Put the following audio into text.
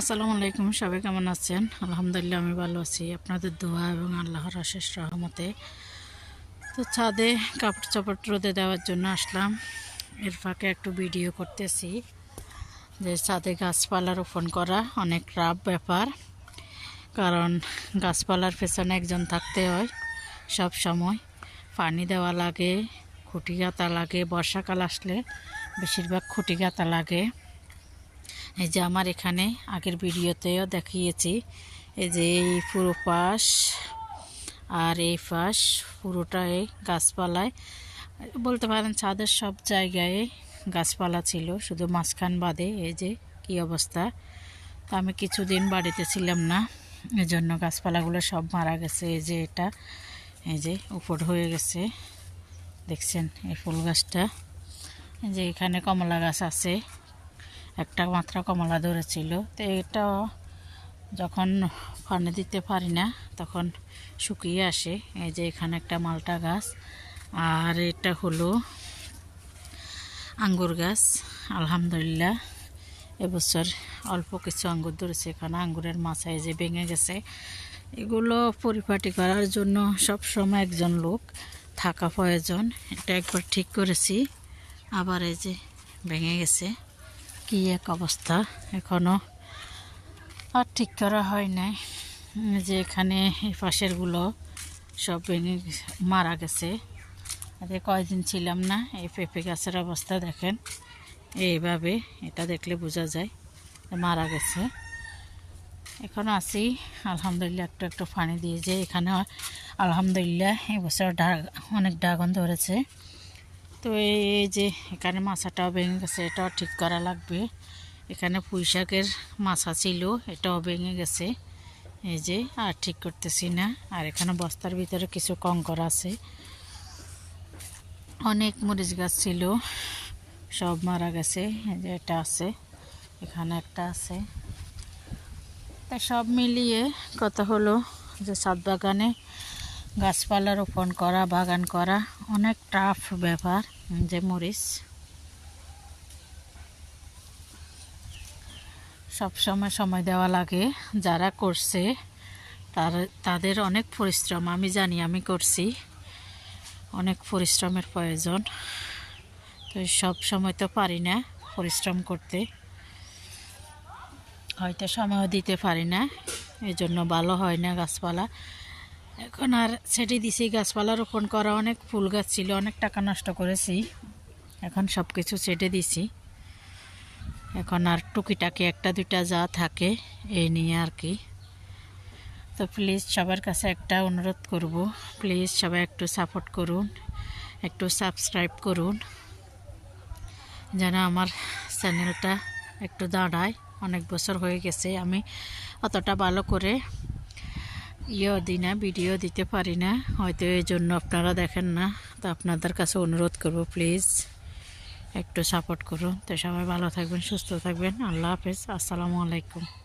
আসসালামু আলাইকুম, সবাই কেমন আছেন? আলহামদুলিল্লাহ, আমি ভালো আছি। আপনাদের দোয়া এবং আল্লাহর আশেষ রহমতে। তো ছাদে কাপড় চাপড় রোদে দেওয়ার জন্য আসলাম। এর ফাঁকে একটু ভিডিও করতেছি যে ছাদে গাছপালা রোপণ করা অনেক রাব ব্যাপার, কারণ গাছপালার পেছনে একজন থাকতে হয় সব সময়। পানি দেওয়া লাগে, খুঁটি গাঁথা লাগে, বর্ষাকাল আসলে বেশিরভাগ খুঁটি গাঁথা লাগে। এই যে আমার এখানে আগের ভিডিওতেও দেখিয়েছি। এই যে এই পুরো পাশ আর এই পাশ পুরোটা এই গাছপালায়। বলতে পারেন ছাদের সব জায়গায় গাছপালা ছিল, শুধু মাঝখান বাদে এই যে কি অবস্থা। তো আমি কিছুদিন বাড়িতে ছিলাম না এই জন্য গাছপালাগুলো সব মারা গেছে। এই যে এটা, এই যে উপর হয়ে গেছে। দেখছেন এই ফুল গাছটা। যে এখানে কমলা গাছ আছে। একটা মাত্র কমলা ধরেছিল। তো এটা যখন পানি দিতে পারি না, তখন শুকিয়ে আসে। এই যে এখানে একটা মালটা গাছ, আর এটা হলো আঙ্গুর গাছ। আলহামদুলিল্লাহ, এবছর অল্প কিছু আঙ্গুর ধরেছে। এখানে আঙ্গুরের মাছায় যে ভেঙে গেছে। এগুলো পরিপাটি করার জন্য সব সময় একজন লোক থাকা প্রয়োজন। এটা একবার ঠিক করেছি, আবার এই যে ভেঙে গেছে। কি এক অবস্থা? এখনও আর ঠিক করা হয় নাই। যে এখানে পাশেরগুলো সব মারা গেছে। আরে কয়দিন ছিলাম না, এই পেঁপে গাছের অবস্থা দেখেন। এইভাবে এটা দেখলে বোঝা যায় মারা গেছে। এখন আছি, আলহামদুলিল্লাহ একটু একটু পানি দিয়ে যে এখানে আলহামদুলিল্লাহ এবছর ডাক অনেক ড্রাগন ধরেছে। তো এই যে এখানে মাছাটাও ভেঙে গেছে, এটাও ঠিক করা লাগবে। এখানে পুঁই শাকের মাছা ছিল, এটাও ভেঙে গেছে। এই যে, আর ঠিক করতেছি না। আর এখানে বস্তার ভিতরে কিছু কঙ্কর আছে। অনেক মরিচ গাছ ছিল, সব মারা গেছে। এই যে এটা আছে, এখানে একটা আছে। তা সব মিলিয়ে কথা হলো যে সাত বাগানে গাছপালা রোপণ করা, বাগান করা অনেক টাফ ব্যাপার। যে মরিচ সব সময় সময় দেওয়া লাগে। যারা করছে, তার, তাদের অনেক পরিশ্রম, আমি জানি, আমি করছি। অনেক পরিশ্রমের প্রয়োজন। তো সব সময় তো পারি না পরিশ্রম করতে। হয়তো সময়ও দিতে পারি না এই জন্য ভালো হয় না গাছপালা। এখন আর ছেটে দিছি, গাছপালা রোপণ করা অনেক ফুল গাছ ছিল, অনেক টাকা নষ্ট করেছি। এখন সব কিছু ছেটে দিছি। এখন আর টুকিটাকি একটা, দুইটা যা থাকে, এই নিয়ে আর কি। তো প্লিজ সবার কাছে একটা অনুরোধ করব। প্লিজ সবাই একটু সাপোর্ট করুন, একটু সাবস্ক্রাইব করুন, যেন আমার চ্যানেলটা একটু দাঁড়ায়। অনেক বছর হয়ে গেছে, আমি অতটা ভালো করে ইয়েও দিই না, ভিডিও দিতে পারি না। হয়তো এই জন্য আপনারা দেখেন না। তো আপনাদের কাছে অনুরোধ করব, প্লিজ একটু সাপোর্ট করুন। তো সবাই ভালো থাকবেন, সুস্থ থাকবেন। আল্লাহ হাফেজ। আসসালামু আলাইকুম।